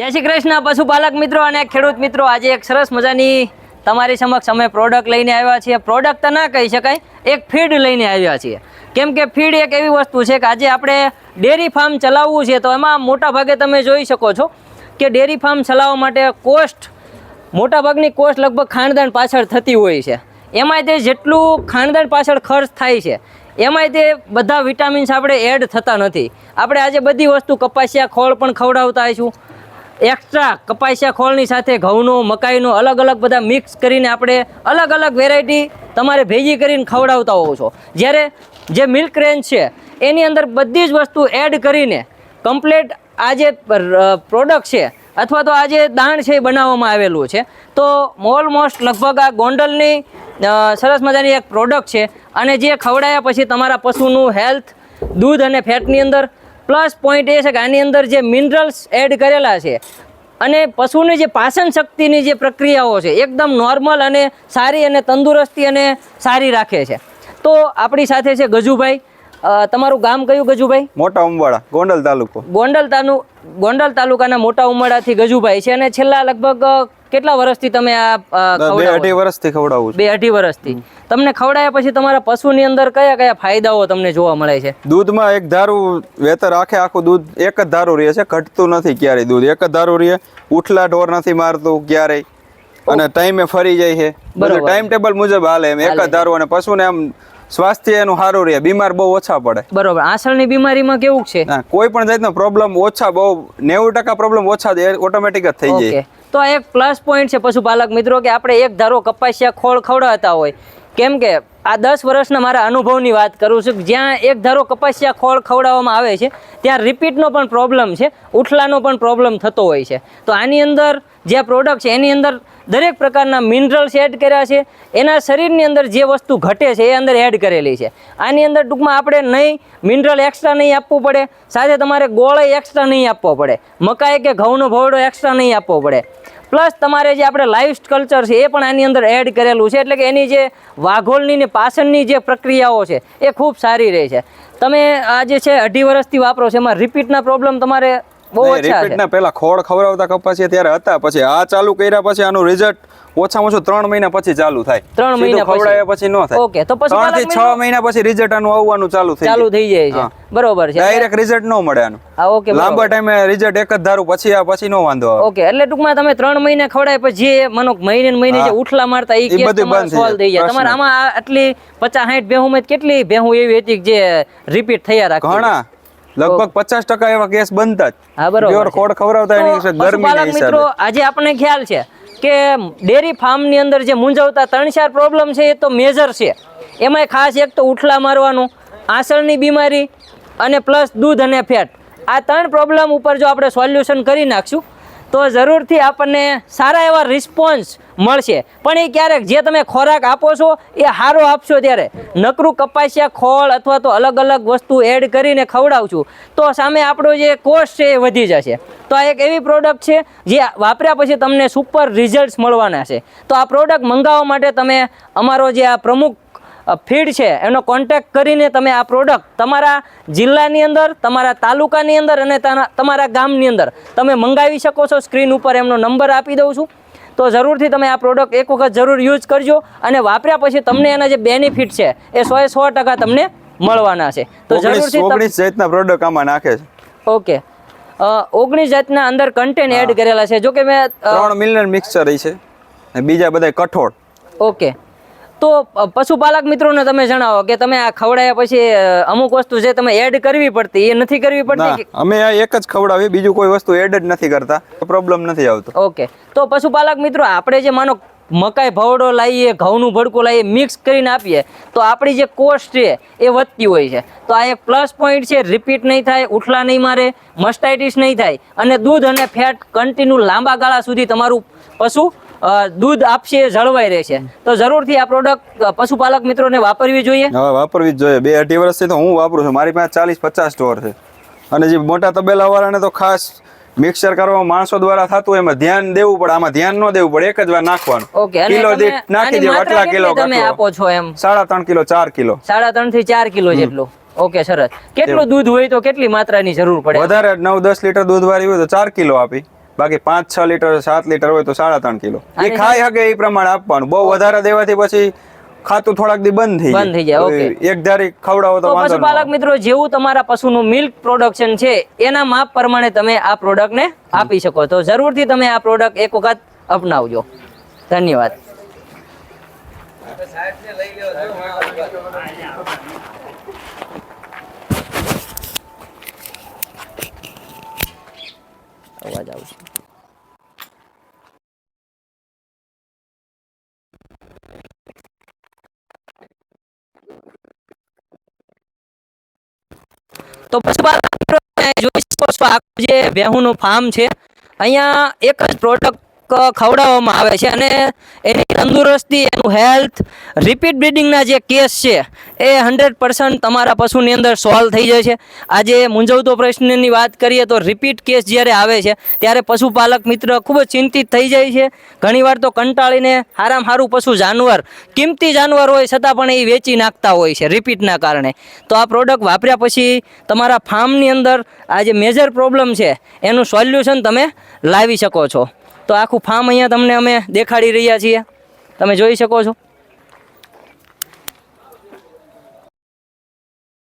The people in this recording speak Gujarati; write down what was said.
જય શ્રી કૃષ્ણ, પશુપાલક મિત્રો અને ખેડૂત મિત્રો. આજે એક સરસ મજાની તમારી સમક્ષ અમે પ્રોડક્ટ લઈને આવ્યા છીએ. પ્રોડક્ટ તો ના કહી શકાય, એક ફીડ લઈને આવ્યા છીએ. કેમ કે ફીડ એક એવી વસ્તુ છે કે આજે આપણે ડેરી ફાર્મ ચલાવવું છે તો એમાં મોટા ભાગે તમે જોઈ શકો છો કે ડેરી ફાર્મ ચલાવવા માટે કોસ્ટ મોટાભાગની કોસ્ટ લગભગ ખાણદાન પાછળ થતી હોય છે. એમાંય તે જેટલું ખાણદાન પાછળ ખર્ચ થાય છે, એમાંય તે બધા વિટામિન્સ આપણે એડ થતા નથી. આપણે આજે બધી વસ્તુ કપાસિયા, ખોળ પણ ખવડાવતા હોઈશું એક્સ્ટ્રા કપાસિયા ખોળની સાથે ઘઉંનું, મકાઈનું અલગ અલગ બધા મિક્સ કરીને આપણે અલગ અલગ વેરાયટી તમારે ભેગી કરીને ખવડાવતા હોવ છો. જ્યારે જે મિલ્ક રેન્જ છે, એની અંદર બધી જ વસ્તુ એડ કરીને કમ્પ્લેટ આ જે પ્રોડક્ટ છે, અથવા તો આ જે દાણ છે એ બનાવવામાં આવેલું છે. તો ઓલમોસ્ટ લગભગ આ ગોંડલની સરસ મજાની એક પ્રોડક્ટ છે. અને જે ખવડાયા પછી તમારા પશુનું હેલ્થ દૂધ અને ફેટની અંદર પ્લસ પોઈન્ટ એ છે કે આની અંદર જે મિનરલ્સ એડ કરેલા છે અને પશુની જે પાચન શક્તિની જે પ્રક્રિયાઓ છે એકદમ નોર્મલ અને સારી અને તંદુરસ્તી અને સારી રાખે છે. તો આપણી સાથે છે ગજુભાઈ. તમારું ગામ કયું ગજુભાઈ? મોટા ઉમવાડા ગોંડલ તાલુકો. ગોંડલ તાલુ ગોંડલ તાલુકાના મોટા ઉમવાડાથી ગજુભાઈ છે અને છેલ્લા લગભગ કેટલા વર્ષથી તમે આ બે અઢી વર્ષથી ખવડાવું બે અઢી વર્ષથી. તમને ખવડાયા પછી તમારા પશુની અંદર કયા કયા ફાયદાઓ તમને જોવા મળે છે? દૂધમાં એક ધારું વેતર આખે આખું દૂધ એક જ ધારું રહે છે ઘટતું નથી ક્યારેય દૂધ. એક જ ધારું રહે ઉઠલા ઢોર નથી મારતું ક્યારેય. અને ટાઈમે ફરી જાય છે. બધું ટાઈમ ટેબલ મુજબ હાલે એમ. એક જ ધારું અને પશુને આમ સ્વાસ્થ્ય એનું સારું રહે. બીમાર બહુ ઓછા પડે. બરોબર. આસળની બીમારીમાં કેવું છે? કોઈ પણ જાતનો પ્રોબ્લેમ ઓછા બહુ નેવું ટકા પ્રોબ્લેમ ઓછા ઓટોમેટિક જ થઈ જાય. તો આ એક પ્લસ પોઈન્ટ છે પશુપાલક મિત્રો કે આપણે એક ધારો કપાસિયા ખોળ ખવડાવતા હોય. કેમ કે આ દસ વર્ષના મારા અનુભવની વાત કરું છું જ્યાં એક ધારો કપાસિયા ખોળ ખવડાવવામાં આવે છે, ત્યાં રિપીટનો પણ પ્રોબ્લેમ છે ઉઠલાનો પણ પ્રોબ્લેમ થતો હોય છે. તો આની અંદર જે પ્રોડક્ટ છે, એની અંદર દરેક પ્રકારના મિનરલ્સ એડ કર્યા છે, એના શરીરની અંદર જે વસ્તુ ઘટે છે, એ અંદર એડ કરેલી છે. આની અંદર ટૂંકમાં આપણે નહીં મિનરલ એક્સ્ટ્રા નહીં આપવું પડે, સાથે તમારે ગોળે એક્સ્ટ્રા નહીં આપવો પડે, મકાઈ કે ઘઉંનો ભોવડો એક્સ્ટ્રા નહીં આપવો પડે. પ્લસ તમારે જે આપણે લાઈફ કલ્ચર છે, એ પણ આની અંદર એડ કરેલું છે, એટલે કે એની જે વાઘોલની ને પાછળની જે પ્રક્રિયાઓ છે, એ ખૂબ સારી રહે છે. તમે આ જે છે, અઢી વર્ષથી વાપરો છો, એમાં રિપીટના પ્રોબ્લેમ તમારે બહુ ઓછા છે. ખોળ ખવડાવતા કપાસિયા ત્યારે હતા પછી આ ચાલુ કર્યા પછી આનું રિઝલ્ટ ઓછામાં ઓછું ત્રણ મહિના પછી ચાલુ થાય. ત્રણ મહિના ખવડાવ્યા પછી ન થાય. ઓકે, તો પછી ત્રણથી છ મહિના પછી રિઝલ્ટ આનું આવવાનું ચાલુ થઈ ચાલુ થઈ જાય છે. બરોબર છે. ડાયરેક્ટ રિઝલ્ટ ન મળે આનું. ઓકે લાંબા ટાઈમે રિઝલ્ટ એક જ ધારું પછી આ પછી નો વાંધો આવે. ઓકે એટલે ટૂંકમાં તમે ત્રણ મહિને ખવડાય પછી જે મનો મહિને મહિને જે. ઉઠલા મારતા એ કેસ તમારો સોલ્વ થઈ જાય. તમારે આમાં આટલી પચાસ સાઠ ભેહું કેટલી ભેહું એવી હતી જે રિપીટ થયા રાખે? ઘણા. લગભગ પચાસ ટકા એવા કેસ બનતા જ. હા બરોબર ખોડ ખવડાવતા એની ગરમી મિત્રો આજે આપણને ખ્યાલ છે કે ડેરી ફાર્મની અંદર જે મૂંઝવતા ત્રણ ચાર પ્રોબ્લેમ છે એ તો મેજર છે. એમાંય ખાસ એક તો ઉઠલા મારવાનું આસળની બીમારી અને પ્લસ દૂધ અને ફેટ આ ત્રણ પ્રોબ્લેમ ઉપર જો આપણે સોલ્યુશન કરી નાખશું તો જરૂરથી આપણને સારા એવા રિસ્પોન્સ મળશે. પણ એ ક્યારેક જે તમે ખોરાક આપો છો, એ સારો આપશો ત્યારે. નકરું કપાસિયા ખોળ અથવા તો અલગ અલગ વસ્તુ એડ કરીને ખવડાવશું, તો સામે આપણો જે કોસ્ટ છે એ વધી જશે. તો આ એક એવી પ્રોડક્ટ છે, જે વાપર્યા પછી તમને સુપર રિઝલ્ટ્સ મળવાના છે. તો આ પ્રોડક્ટ મંગાવવા માટે તમે અમારો જે આ પ્રમુખ ફીડ છે એનો કોન્ટેક્ટ કરીને તમે આ પ્રોડક્ટ તમારા જિલ્લાની અંદર તમારા તાલુકાની અંદર અને તમારા ગામની અંદર તમે મંગાવી શકો છો. સ્ક્રીન ઉપર એમનો નંબર આપી દઉં છું. તો જરૂરથી તમે આ પ્રોડક્ટ એક વખત જરૂર યુઝ કરજો અને વાપર્યા પછી તમને એના જે બેનિફિટ છે એ સો સો ટકા તમને મળવાના છે. તો જરૂરથી ઓગણીસ જાતના પ્રોડક્ટ આમાં નાખે છે. ઓકે. ઓગણીસ જાતના અંદર કન્ટેન્ટ એડ કરેલા છે. જો કે મેં ત્રણ મિલિયન મિક્સચર છે. બીજા બધા કઠોળ. ઓકે. તો પશુપાલક મિત્રોને તમે જણાવો કે તમે આ ખવડાયા પછી અમુક વસ્તુ જે તમે એડ કરવી પડતી એ નથી કરવી પડતી કે અમે આ એક જ ખવડાવીએ બીજું કોઈ વસ્તુ એડ જ નથી કરતા પ્રોબ્લેમ નથી આવતો. ઓકે તો પશુપાલક મિત્રો આપણે જે માનો મકાઈ ભવડો લાવીએ ઘઉંનું ભડકું લાવીએ મિક્સ કરીને આપીએ તો આપણી જે કોસ્ટ છે એ વધતી હોય છે. તો આ એક પ્લસ પોઈન્ટ છે રિપીટ નહીં થાય ઉઠલા નહીં મારે મસ્ટાઇટિસ નહીં થાય અને દૂધ અને ફેટ કન્ટિન્યુ લાંબા ગાળા સુધી તમારું પશુ દૂધ આપશે એ જળવાઈ રહેશે. તો જરૂરથી આ પ્રોડક્ટ પશુપાલક મિત્રોને વાપરવી જોઈએ. હા વાપરવી જ જોઈએ. બે અઢી વર્ષથી તો હું વાપરું છું. મારી પાસે ચાલીસ પચાસ સ્ટોર છે. અને જે મોટા તબેલા વાળાને તો ખાસ મિક્સર કરવા માણસો દ્વારા થતું એમાં ધ્યાન દેવું પડે. આમાં ધ્યાન ન દેવું પડે. એક જ વાર નાખવાનું. ઓકે કિલો દીઠ નાખી દેવું. આટલા કિલો તમે આપો છો એમ? સાડા ત્રણ કિલો ચાર કિલો. સાડા ત્રણથી ચાર કિલો જેટલું. ઓકે સરસ. કેટલું દૂધ હોય તો કેટલી માત્રાની જરૂર પડે? વધારે નવ દસ લીટર દૂધ વાળી હોય તો ચાર કિલો આપી. બાકી પાંચ છ લીટર સાત લીટર હોય તો સાડા ત્રણ કિલો. એ ખાઈ શકે એ પ્રમાણે આપવાનું. બહુ વધારે દેવાથી પછી ખાતું થોડાક દી બંધ થઈ બંધ થઈ જાય, ઓકે એક ધારી ખવડાવો તો વાંધો પશુપાલક મિત્રો જેવું તમારા પશુનું મિલ્ક પ્રોડક્શન છે એના માપ પ્રમાણે તમે આ પ્રોડક્ટને આપી શકો. તો જરૂરથી તમે આ પ્રોડક્ટ એક વખત અપનાવજો. ધન્યવાદ. અવાજ આવશે તો છું તો પશુપાલન જોઈ શકો છો આખું જે વેહુનું ફાર્મ છે અહીંયા એક જ પ્રોડક્ટ ખવડાવવામાં આવે છે અને એની તંદુરસ્તી, એનું હેલ્થ રિપીટ બ્રીડિંગના જે કેસ છે, એ હંડ્રેડ પર્સન્ટ તમારા પશુની અંદર સોલ્વ થઈ જાય છે. આજે મૂંઝવતો પ્રશ્નની વાત કરીએ તો રિપીટ કેસ જ્યારે આવે છે, ત્યારે પશુપાલક મિત્ર ખૂબ જ ચિંતિત થઈ જાય છે. ઘણીવાર તો કંટાળીને હારામ હારું પશુ જાનવર, કિંમતી જાનવર હોય છતાં પણ એ વેચી નાખતા હોય છે રિપીટના કારણે. તો આ પ્રોડક્ટ વાપર્યા પછી તમારા ફાર્મની અંદર આ જે મેજર પ્રોબ્લેમ છે, એનું સોલ્યુશન તમે લાવી શકો છો. તો આખું ફાર્મ અહીંયા તમને અમે દેખાડી રહ્યા છીએ. તમે જોઈ શકો છો.